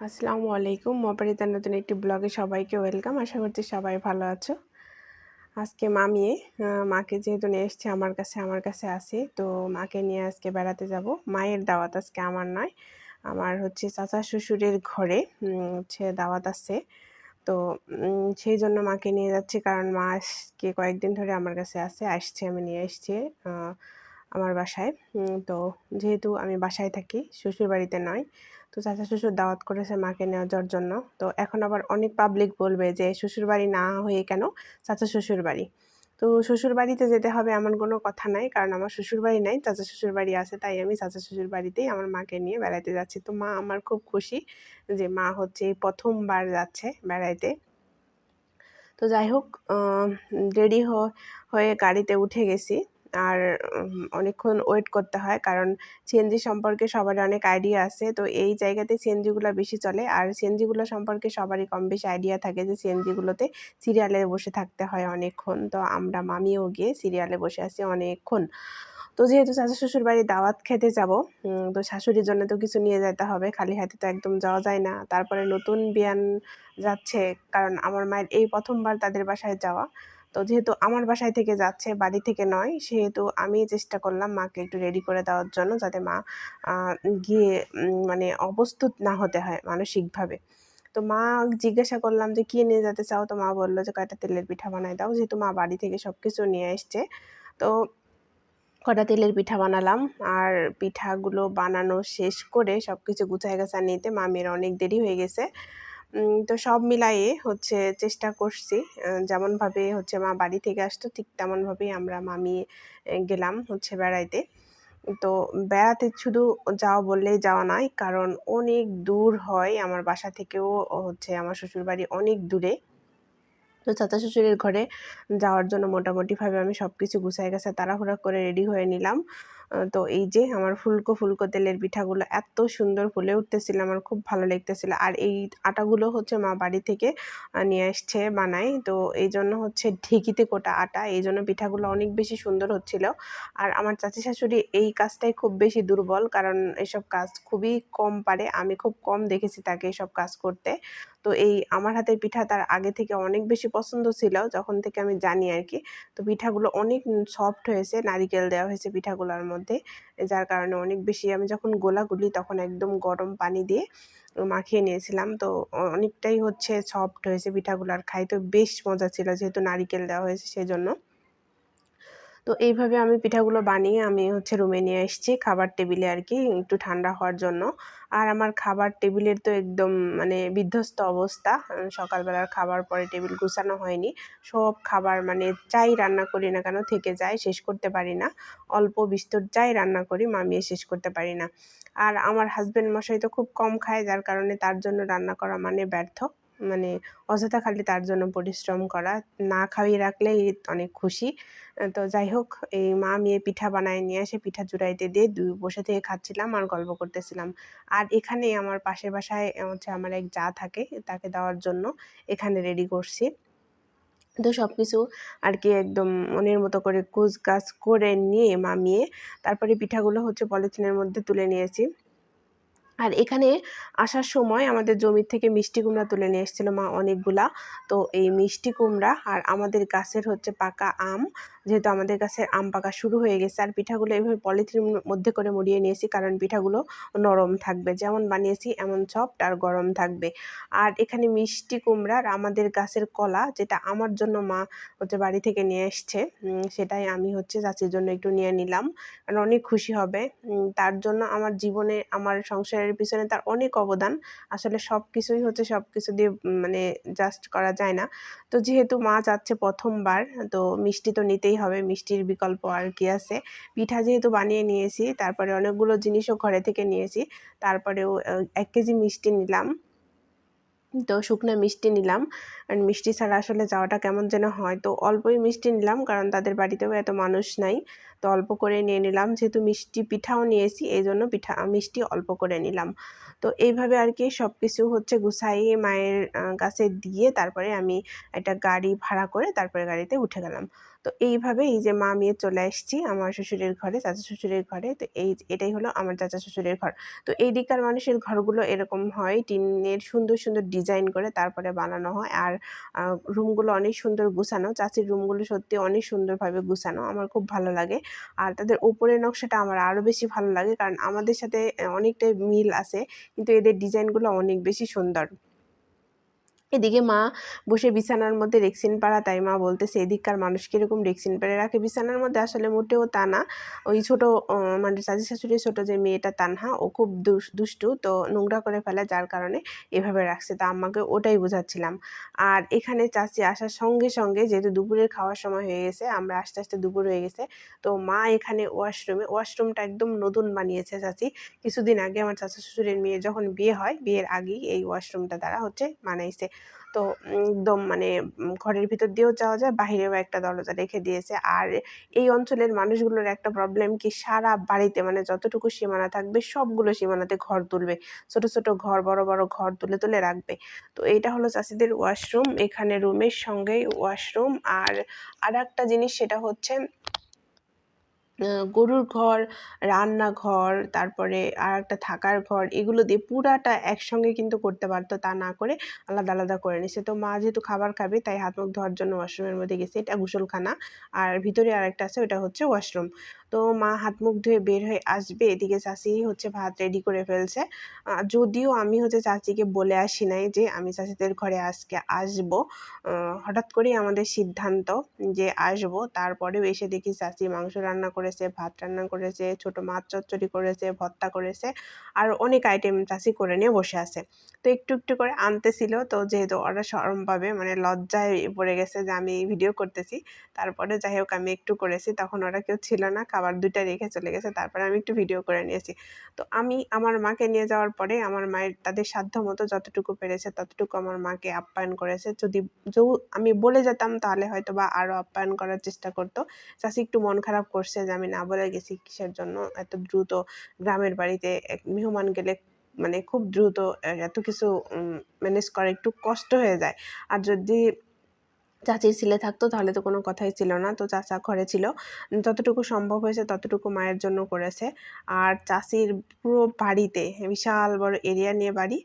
আসসালামু আলাইকুম। মপারিতার নতুন একটি ব্লগে সবাইকে ওয়েলকাম। আশা করছি সবাই ভালো আছো। আজকে মামি মাকে যেহেতু নিয়ে এসছে, আমার কাছে আমার কাছে আসে তো মাকে নিয়ে আজকে বেড়াতে যাব। মায়ের দাওয়াত আজকে আমার নয়। আমার হচ্ছে চাচা শ্বশুরের ঘরে হচ্ছে দাওয়াত আছে। তো সেই জন্য মাকে নিয়ে যাচ্ছি কারণ মা আজকে কয়েকদিন ধরে আমার কাছে আসে আসছে, আমি নিয়ে এসছি আমার বাসায়। তো যেহেতু আমি বাসায় থাকি শ্বশুর বাড়িতে নয় তো চাচা শ্বশুর দাওয়াত করেছে মাকে নেওয়া যাওয়ার জন্য। তো এখন আবার অনেক পাবলিক বলবে যে শ্বশুর বাড়ি না হয়ে কেন চাচা শ্বশুর বাড়ি তো শ্বশুর বাড়িতে যেতে হবে এমন কোনো কথা নাই, কারণ আমার শ্বশুর বাড়ি নাই, চাচা শ্বশুর বাড়ি আছে, তাই আমি চাচা শ্বশুর বাড়িতেই আমার মাকে নিয়ে বেড়াতে যাচ্ছি। তো মা আমার খুব খুশি যে মা হচ্ছে প্রথমবার যাচ্ছে বেড়াইতে। তো যাই হোক রেডি হয়ে গাড়িতে উঠে গেছি। আর অনেকক্ষণ ওয়েট করতে হয়। কারণ সিএনজি সম্পর্কে সবারই অনেক আইডিয়া আছে। তো এই জায়গাতে সিএনজিগুলো বেশি চলে। আর সিএনজিগুলো সম্পর্কে সবারই কম বেশি আইডিয়া থাকে যে সিএনজিগুলোতে সিরিয়ালে বসে থাকতে হয় অনেকক্ষণ। তো আমরা মামিও গিয়ে সিরিয়ালে বসে আছি অনেকক্ষণ। তো যেহেতু চাচা শ্বশুর বাড়ি দাওয়াত খেতে যাব তো শাশুড়ির জন্য তো কিছু নিয়ে যেতে হবে। খালি হাতে তো একদম যাওয়া যায় না। তারপরে নতুন বিয়ান যাচ্ছে। কারণ আমার মায়ের এই প্রথমবার তাদের বাসায় যাওয়া। তো যেহেতু আমার বাসায় থেকে যাচ্ছে, বাড়ি থেকে নয়, সেহেতু আমি চেষ্টা করলাম মাকে একটু রেডি করে দেওয়ার জন্য যাতে মা গিয়ে মানে অপ্রস্তুত না হতে হয় মানসিকভাবে। তো মা জিজ্ঞাসা করলাম যে, কী নিয়ে যেতে চাও? তো মা বলল যে, কয়টা তেলের পিঠা বানাই দাও। যেহেতু মা বাড়ি থেকে সব কিছু নিয়ে এসছে, তো কটা তেলের পিঠা বানালাম আর পিঠাগুলো বানানো শেষ করে সব কিছু গুছায় গাছা নিতে মামির অনেক দেরি হয়ে গেছে। তো সব মিলাইয়ে হচ্ছে চেষ্টা করছি যেমনভাবে হচ্ছে মা বাড়ি থেকে আসতো, ঠিক তেমনভাবেই আমরা মামি গেলাম হচ্ছে বেড়াইতে। তো বেড়াতে শুধু যাওয়া বললেই যাওয়া নয়, কারণ অনেক দূর হয় আমার বাসা থেকেও হচ্ছে আমার শ্বশুরবাড়ি অনেক দূরে। তো চাচা শ্বশুরের ঘরে যাওয়ার জন্য মোটামুটিভাবে আমি সব কিছু গুছাই গেছে তাড়াহুড়া করে রেডি হয়ে নিলাম। তো এই যে আমার ফুলকো ফুলকো তেলের পিঠাগুলো এত সুন্দর ফুলে উঠতেছিল, আমার খুব ভালো লাগতেছিল। আর এই আটাগুলো হচ্ছে মা বাড়ি থেকে নিয়ে আসছে বানাই তো এই জন্য হচ্ছে ঢেকিতে কোটা আটা, এই জন্য পিঠাগুলো অনেক বেশি সুন্দর হচ্ছিল। আর আমার চাচি শাশুড়ি এই কাজটাই খুব বেশি দুর্বল, কারণ এসব কাজ খুবই কম পারে। আমি খুব কম দেখেছি তাকে এসব কাজ করতে। তো এই আমার হাতের পিঠা তার আগে থেকে অনেক বেশি পছন্দ ছিল, যখন থেকে আমি জানি আর কি। তো পিঠাগুলো অনেক সফট হয়েছে, নারিকেল দেওয়া হয়েছে পিঠাগুলোর মধ্যে। যার কারণে অনেক বেশি আমি যখন গোলা গুলি তখন একদম গরম পানি দিয়ে মাখিয়ে নিয়েছিলাম। তো অনেকটাই হচ্ছে সফট হয়েছে পিঠাগুলো আর খাইতে বেশ মজা ছিল যেহেতু নারিকেল দেওয়া হয়েছে সেই জন্য তো এইভাবে আমি পিঠাগুলো বানিয়ে আমি হচ্ছে রুমে নিয়ে এসেছি খাবার টেবিলে আর কি একটু ঠান্ডা হওয়ার জন্য। আর আমার খাবার টেবিলের তো একদম মানে বিধ্বস্ত অবস্থা। সকালবেলার খাবার পরে টেবিল গুছানো হয়নি। সব খাবার মানে যাই রান্না করি না কেন থেকে যায়, শেষ করতে পারি না। অল্প বিস্তর যাই রান্না করি, মামিয়ে শেষ করতে পারি না। আর আমার হাজব্যান্ড মশাই তো খুব কম খায়, যার কারণে তার জন্য রান্না করা মানে ব্যর্থ। মানে অযথা খালি তার জন্য পরিশ্রম করা, না খাইয়ে রাখলেই অনেক খুশি। তো যাই হোক, এই মা মেয়ে পিঠা বানায় নিয়ে এসে পিঠা জুড়াইতে দিয়ে দুই বসে থেকে খাচ্ছিলাম আর গল্প করতেছিলাম। আর এখানে আমার পাশের বাসায় হচ্ছে আমার এক যা থাকে, তাকে দেওয়ার জন্য এখানে রেডি করছি। তো সব কিছু আর কি একদম মনের মতো করে কুচ গাছ করে নিয়ে মামিয়ে তারপরে পিঠাগুলো হচ্ছে পলিথিনের মধ্যে তুলে নিয়েছি। আর এখানে আসার সময় আমাদের জমির থেকে মিষ্টি কুমড়া তুলে নিয়ে এসেছিল মা অনেকগুলা। তো এই মিষ্টি কুমড়া আর আমাদের গাছের হচ্ছে পাকা আম, যেহেতু আমাদের গাছের আম পাকা শুরু হয়ে গেছে, আর পিঠাগুলো এইভাবে পলিথিনের মধ্যে করে মুড়িয়ে নিয়েছি কারণ পিঠাগুলো নরম থাকবে। যেমন বানিয়েছি এমন সফট আর গরম থাকবে। আর এখানে মিষ্টি কুমড়া আর আমাদের গাছের কলা, যেটা আমার জন্য মা হচ্ছে বাড়ি থেকে নিয়ে এসছে সেটাই আমি হচ্ছে চাচির জন্য একটু নিয়ে নিলাম। কারণ অনেক খুশি হবে। তার জন্য আমার জীবনে, আমার সংসারের এর পিছনে তার অনেক অবদান। আসলে সব কিছুই হচ্ছে সব কিছু দিয়ে মানে জাস্ট করা যায় না। তো যেহেতু মা যাচ্ছে প্রথমবার, তো মিষ্টি তো নিতেই হবে, মিষ্টির বিকল্প আর কি আছে। পিঠা যেহেতু বানিয়ে নিয়েছি, তারপরে অনেকগুলো জিনিসও ঘরে থেকে নিয়েছি, তারপরেও এক কেজি মিষ্টি নিলাম। তো শুকনো মিষ্টি নিলাম। আর মিষ্টি ছাড়া আসলে যাওয়াটা কেমন যেন হয়। তো অল্পই মিষ্টি নিলাম, কারণ তাদের বাড়িতেও এত মানুষ নাই। তো অল্প করে নিয়ে নিলাম, যেহেতু মিষ্টি পিঠাও নিয়েছি এই জন্য পিঠা, মিষ্টি অল্প করে নিলাম। তো এইভাবে আর কি সব কিছু হচ্ছে গুছাইয়ে মায়ের কাছে দিয়ে তারপরে আমি একটা গাড়ি ভাড়া করে তারপরে গাড়িতে উঠে গেলাম। তো এইভাবে এই যে মা মেয়ে চলে এসেছি আমার শ্বশুরের ঘরে, চাচা শ্বশুরের ঘরে। তো এই এটাই হলো আমার চাচা শ্বশুরের ঘর। তো এই দিককার মানুষের ঘরগুলো এরকম হয়, টিনের সুন্দর সুন্দর ডিজাইন করে তারপরে বানানো হয়। আর রুমগুলো অনেক সুন্দর গুছানো, চাচির রুমগুলো সত্যি অনেক সুন্দরভাবে গুছানো, আমার খুব ভালো লাগে। আর তাদের উপরের নকশাটা আমার আরও বেশি ভালো লাগে, কারণ আমাদের সাথে অনেকটাই মিল আছে, কিন্তু এদের ডিজাইনগুলো অনেক বেশি সুন্দর। এদিকে মা বসে বিছানার মধ্যে রেক্সিন পাড়া, তাই মা বলতেছে, এদিককার মানুষ কীরকম রেক্সিন পেড়ে রাখে? বিছানার মধ্যে আসলে মোটেও তা না। ওই ছোটো মানে চাচি শাশুড়ির ছোটো যে মেয়েটা তানহা, ও খুব দুষ্টু, তো নোংরা করে ফেলে যার কারণে এভাবে রাখছে। তা আমাকে ওটাই বোঝাচ্ছিলাম। আর এখানে চাচি আসার সঙ্গে সঙ্গে যেহেতু দুপুরের খাওয়ার সময় হয়ে গেছে, আমরা আস্তে আস্তে দুপুর হয়ে গেছে, তো মা এখানে ওয়াশরুমে, ওয়াশরুমটা একদম নতুন বানিয়েছে চাচি। কিছুদিন আগে আমার চাচা শ্বশুরের মেয়ে যখন বিয়ে হয়, বিয়ের আগেই এই ওয়াশরুমটা দ্বারা হচ্ছে বানাইছে। তো একদম মানে ঘরের ভিতর দিয়েও যাওয়া যায়, বাহিরেও একটা দরজা রেখে দিয়েছে। আর এই অঞ্চলের মানুষগুলোর একটা প্রবলেম কি, সারা বাড়িতে মানে যতটুকু সীমানা থাকবে সবগুলো সীমানাতে ঘর তুলবে। ছোট ছোট ঘর, বড় বড় ঘর তুলে তুলে রাখবে। তো এইটা হলো চাষিদের ওয়াশরুম এখানে রুমের সঙ্গেই ওয়াশরুম আর আর একটা জিনিস সেটা হচ্ছে গরুর ঘর, রান্নাঘর, তারপরে আর একটা থাকার ঘর, এগুলো দিয়ে পুরাটা একসঙ্গে কিন্তু করতে পারতো তা না করে আলাদা আলাদা করে নিছে। তো মা যেহেতু খাবার খাবে, তাই হাত মুখ ধোয়ার জন্য ওয়াশরুমের মধ্যে গেছে। এটা গোসলখানা আর ভিতরে আর একটা আছে, ওটা হচ্ছে ওয়াশরুম তো মা হাত মুখ ধুয়ে বের হয়ে আসবে। এদিকে চাচি হচ্ছে ভাত রেডি করে ফেলছে। যদিও আমি হচ্ছে চাচিকে বলে আসি নাই যে আমি চাচিদের ঘরে আজকে আসব। হঠাৎ করেই আমাদের সিদ্ধান্ত যে আসব। তারপরেও এসে দেখি চাচি মাংস রান্না করেছে, ভাত রান্না করেছে, ছোট মাছ চচ্চড়ি করেছে, ভর্তা করেছে আর অনেক আইটেম চাচি করে নিয়ে বসে আছে। তো একটু একটু করে আনতেছিল। তো যেহেতু ওরা সরম পাবে মানে লজ্জায় পড়ে গেছে যে আমি ভিডিও করতেছি। তারপরে যাই হোক আমি একটু করেছি। তখন ওরা কেউ ছিল না। খাবার দুইটা রেখে চলে গেছে, তারপরে আমি একটু ভিডিও করে নিয়েছি। তো আমি আমার মাকে নিয়ে যাওয়ার পরে আমার মায়ের তাদের সাধ্য মতো যতটুকু পেরেছে ততটুকু আমার মাকে আপ্যায়ন করেছে। যদি আমি বলে যেতাম তাহলে হয়তো বা আরও আপ্যায়ন করার চেষ্টা করতো। চাষি একটু মন খারাপ করছে যে আমি না বলে গেছি কিসের জন্য এত দ্রুত গ্রামের বাড়িতে এক মেহমান গেলে মানে খুব দ্রুত এত কিছু ম্যানেজ করা একটু কষ্ট হয়ে যায়। আর যদি চাচির ছেলে থাকতো, তাহলে তো কোনো কথাই ছিল না। তো চাচা ঘরে ছিল। যতটুকু সম্ভব হয়েছে ততটুকু মায়ের জন্য করেছে। আর চাষির পুরো বাড়িতে, বিশাল বড় এরিয়া নিয়ে বাড়ি,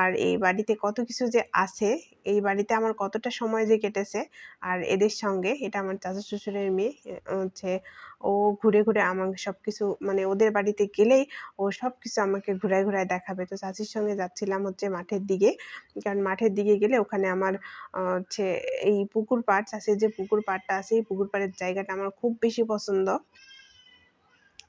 আর এই বাড়িতে কত কিছু যে আছে, এই বাড়িতে আমার কতটা সময় যে কেটেছে, আর এদের সঙ্গে, এটা আমার চাচা শ্বশুরের মেয়ে হচ্ছে ও ঘুরে ঘুরে আমাকে সব কিছু মানে ওদের বাড়িতে গেলেই ও সব কিছু আমাকে ঘুরায় ঘুরায় দেখাবে। তো চাচির সঙ্গে যাচ্ছিলাম হচ্ছে মাঠের দিকে। কারণ মাঠের দিকে গেলে ওখানে আমার হচ্ছে এই পুকুর পাড় চাষের যে পুকুর পাড়টা আছে এই পুকুর পাড়ের জায়গাটা আমার খুব বেশি পছন্দ।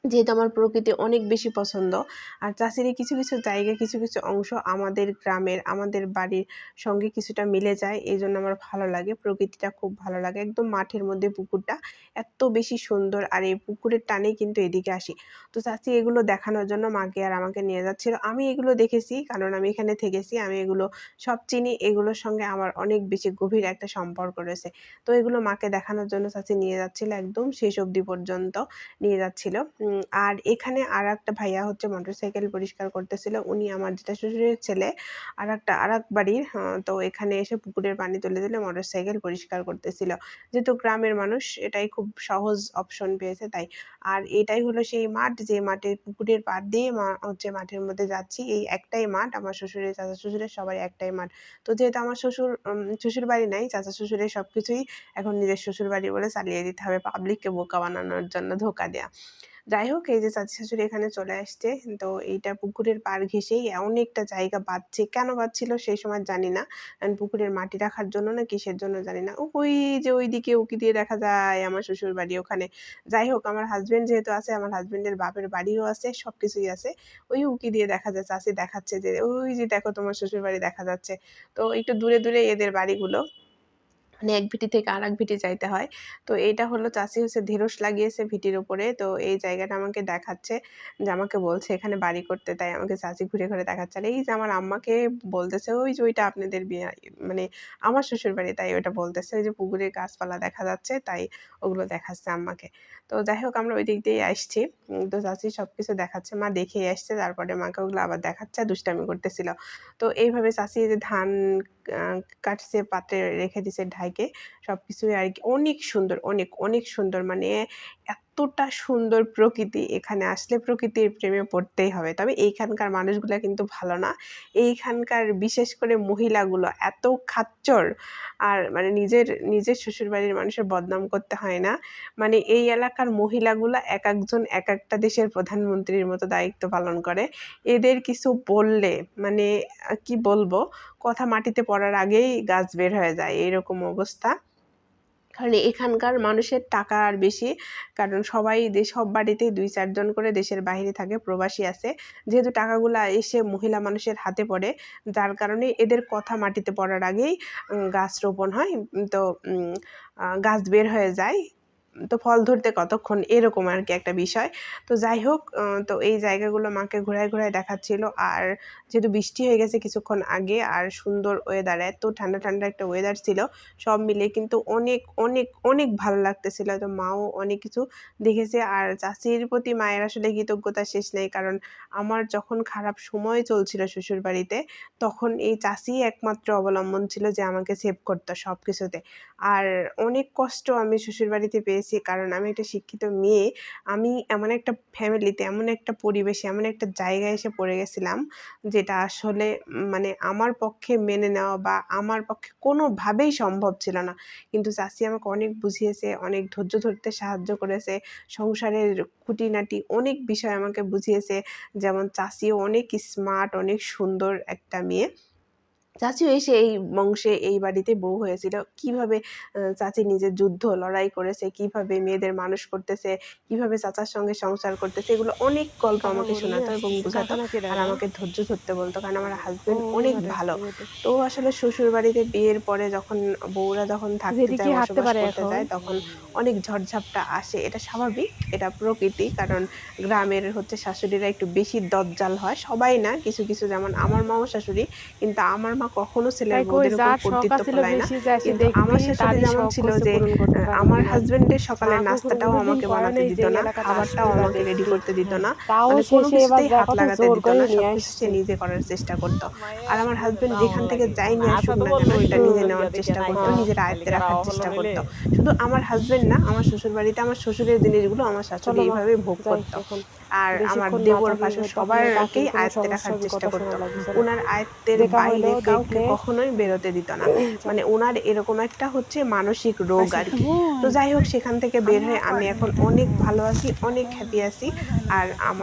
যেহেতু আমার প্রকৃতি অনেক বেশি পছন্দ। আর চাষিরই কিছু কিছু জায়গা কিছু কিছু অংশ আমাদের গ্রামের, আমাদের বাড়ির সঙ্গে কিছুটা মিলে যায়। এই জন্য আমার ভালো লাগে। প্রকৃতিটা খুব ভালো লাগে। একদম মাঠের মধ্যে পুকুরটা এত বেশি সুন্দর আর এই পুকুরের টানেই কিন্তু এদিকে আসি। তো চাষি এগুলো দেখানোর জন্য মাকে আর আমাকে নিয়ে যাচ্ছিল। আমি এগুলো দেখেছি, কারণ আমি এখানে থেকেছি। আমি এগুলো সব চিনি। এগুলোর সঙ্গে আমার অনেক বেশি গভীর একটা সম্পর্ক রয়েছে। তো এগুলো মাকে দেখানোর জন্য চাষি নিয়ে যাচ্ছিল। একদম শেষ অবধি পর্যন্ত নিয়ে যাচ্ছিল। আর এখানে আর একটা ভাইয়া হচ্ছে মোটরসাইকেল পরিষ্কার করতেছিল। উনি আমার যেটা শ্বশুরের ছেলে আর একটা আর এক বাড়ির তো এখানে এসে পুকুরের পানি তুলে দিলে মোটরসাইকেল পরিষ্কার করতেছিল। যেহেতু গ্রামের মানুষ, এটাই খুব সহজ অপশন পেয়েছে তাই। আর এটাই হলো সেই মাঠ, যে মাঠে পুকুরের পাড় দিয়ে মা, হচ্ছে মাঠের মধ্যে যাচ্ছি, এই একটাই মাঠ। আমার শ্বশুরের, চাচা শ্বশুরের সবাই একটাই মাঠ। তো যেহেতু আমার শ্বশুর শ্বশুর বাড়ি নাই, চাচা শ্বশুরের সব কিছুই এখন নিজের শ্বশুর বাড়ি বলে চালিয়ে দিতে হবে পাবলিককে বোকা বানানোর জন্য ধোকা দেওয়া যাই হোক, এই যে চাচি শাশুড়ি এখানে চলে আসছে। তো এইটা পুকুরের পাড় ঘেঁষেই অনেকটা জায়গা বাঁধছে। কেন বাঁধছিল সেই সময় জানি না। কারণ পুকুরের মাটি রাখার জন্য না কিসের জন্য জানি না। ওই যে ওই দিকে উকি দিয়ে দেখা যায় আমার শ্বশুর বাড়ি ওখানে। যাই হোক, আমার হাজব্যান্ড যেহেতু আছে, আমার হাজব্যান্ডের বাপের বাড়িও আছে সব কিছুই আছে। ওই উকি দিয়ে দেখা যায় চাষি দেখাচ্ছে যে, ওই যে দেখো তোমার শ্বশুর বাড়ি দেখা যাচ্ছে। তো একটু দূরে দূরে এদের বাড়িগুলো। মানে এক ভিটি থেকে আর এক ভিটি যাইতে হয়। তো এটা হলো চাষি হচ্ছে ধীরস লাগিয়েছে ভিটির ওপরে তো এই জায়গাটা আমাকে দেখাচ্ছে যে আমাকে বলছে এখানে বাড়ি করতে, তাই আমাকে চাষি ঘুরে ঘুরে দেখাচ্ছে। আর এই যে আমার আম্মাকে বলতেছে, ওই যে ওইটা আপনাদের বিয়ে মানে আমার শ্বশুর বাড়ি তাই ওইটা বলতেছে। ওই যে পুকুরের গাছপালা দেখা যাচ্ছে, তাই ওগুলো দেখাচ্ছে আম্মাকে। তো যাই হোক আমরা ওই দিক দিয়েই আসছি। তো চাচি সব কিছু দেখাচ্ছে, মা দেখেই আসছে, তারপরে মাকে ওগুলো আবার দেখাচ্ছে দুষ্টামি করতেছিল। তো এইভাবে চাষি যে ধান কাটছে, পাত্রে রেখে দিছে ঢাইকে সব কিছুই আর কি অনেক সুন্দর, অনেক অনেক সুন্দর। মানে এতটা সুন্দর প্রকৃতি এখানে আসলে প্রকৃতির প্রেমে পড়তেই হবে। তবে এইখানকার মানুষগুলো কিন্তু ভালো না। এইখানকার বিশেষ করে মহিলাগুলো এত খাচ্চর, আর মানে নিজের নিজের শ্বশুরবাড়ির মানুষের বদনাম করতে হয় না। মানে এই এলাকার মহিলাগুলো এক একজন এক একটা দেশের প্রধানমন্ত্রীর মতো দায়িত্ব পালন করে। এদের কিছু বললে মানে কি বলব? কথা মাটিতে পড়ার আগেই গাছ বের হয়ে যায়। এরকম অবস্থা। কারণ এখানকার মানুষের টাকা আর বেশি। কারণ সবাই দেশ সব বাড়িতেই দুই চারজন করে দেশের বাইরে থাকে, প্রবাসী আছে। যেহেতু টাকাগুলা এসে মহিলা মানুষের হাতে পড়ে, যার কারণে এদের কথা মাটিতে পড়ার আগেই গাছ রোপণ হয়। তো গাছ বের হয়ে যায়। তো ফল ধরতে কতক্ষণ? এরকম আর কি একটা বিষয়। তো যাই হোক তো এই জায়গাগুলো মাকে ঘোরায় ঘোরায় দেখাচ্ছিল। আর যেহেতু বৃষ্টি হয়ে গেছে কিছুক্ষণ আগে, আর সুন্দর ওয়েদার এত ঠান্ডা ঠান্ডা একটা ওয়েদার ছিল, সব মিলে কিন্তু অনেক অনেক অনেক ভালো লাগতেছিল। তো মাও অনেক কিছু দেখেছে। আর চাষির প্রতি মায়ের আসলে কৃতজ্ঞতা শেষ নেই। কারণ আমার যখন খারাপ সময় চলছিল শ্বশুর বাড়িতে তখন এই চাষি একমাত্র অবলম্বন ছিল যে আমাকে সেভ করতো সব কিছুতে আর অনেক কষ্ট আমি শ্বশুর বাড়িতে পেয়েছি, কারণ আমি একটা শিক্ষিত মেয়ে। আমি এমন একটা ফ্যামিলিতে এমন একটা পরিবেশে, এমন একটা জায়গায় এসে পড়ে গেছিলাম, যেটা আসলে মানে আমার পক্ষে মেনে নেওয়া বা আমার পক্ষে কোনোভাবেই সম্ভব ছিল না। কিন্তু চাষি আমাকে অনেক বুঝিয়েছে, অনেক ধৈর্য ধরতে সাহায্য করেছে, সংসারের খুঁটিনাটি অনেক বিষয় আমাকে বুঝিয়েছে। যেমন চাষিও অনেক স্মার্ট অনেক সুন্দর একটা মেয়ে। চাচিও এসে এই বংশে এই বাড়িতে বউ হয়েছিল। কীভাবে চাচি নিজের যুদ্ধ লড়াই করেছে কীভাবে মেয়েদের মানুষ করতেছে কীভাবে চাচার সঙ্গে সংসার করতেছে এগুলো অনেক গল্প আমাকে শোনাতো এবং বোঝাতো আর আমাকে ধৈর্য ধরতে বলতো কারণ আমার হাজবেন্ড অনেক ভালো। তো আসলে শ্বশুর বাড়িতে বিয়ের পরে যখন বউরা যখন থাকতে যায় বসবাস করতে যায় তখন অনেক ঝড়ঝাপটা আসে। এটা স্বাভাবিক এটা প্রকৃতি কারণ গ্রামের হচ্ছে শাশুড়িরা একটু বেশি দজ্জাল হয়। সবাই না কিছু কিছু যেমন আমার মাও শাশুড়ি কিন্তু আমার মা কখনো ছেলের বউদের উপর কর্তৃত্ব না। কিন্তু আমার শাশুড়ি যেমন ছিল যে আমার। হাজবেন্ডের সকালের মা নাস্তাটাও আমাকে বানাতে দিত না খাবারটাও আমাকে রেডি করতে দিত না। তাও মানে কোনো কিছুতেই হাত লাগাতে দিত না নিয়ে সে। নিজে করার চেষ্টা করতো। আর আমার হাজবেন্ড যেখান থেকে যাই নিয়ে আসুক না কেন সেটা নিজে নেওয়ার চেষ্টা করতো নিজের আয়ত্তে রাখার চেষ্টা করতো। শুধু আমার হাজবেন্ড না আমার শ্বশুর বাড়িতে আমার শ্বশুরের জিনিসগুলো আমার শাশুড়ি এইভাবে ভোগ করতো। আর আমার দেবর হয়তো সবারকেই আয়ত্তে রাখার চেষ্টা করতো। ওনার আয়ত্তের বাইরে কাউকে কখনোই বেরোতে দিত না। মানে ওনার এরকম একটা হচ্ছে মানসিক রোগ আর কি। তো যাই হোক সেখান থেকে বের হয়ে আমি এখন অনেক ভালো আছি অনেক হ্যাপি আছি। আর আমার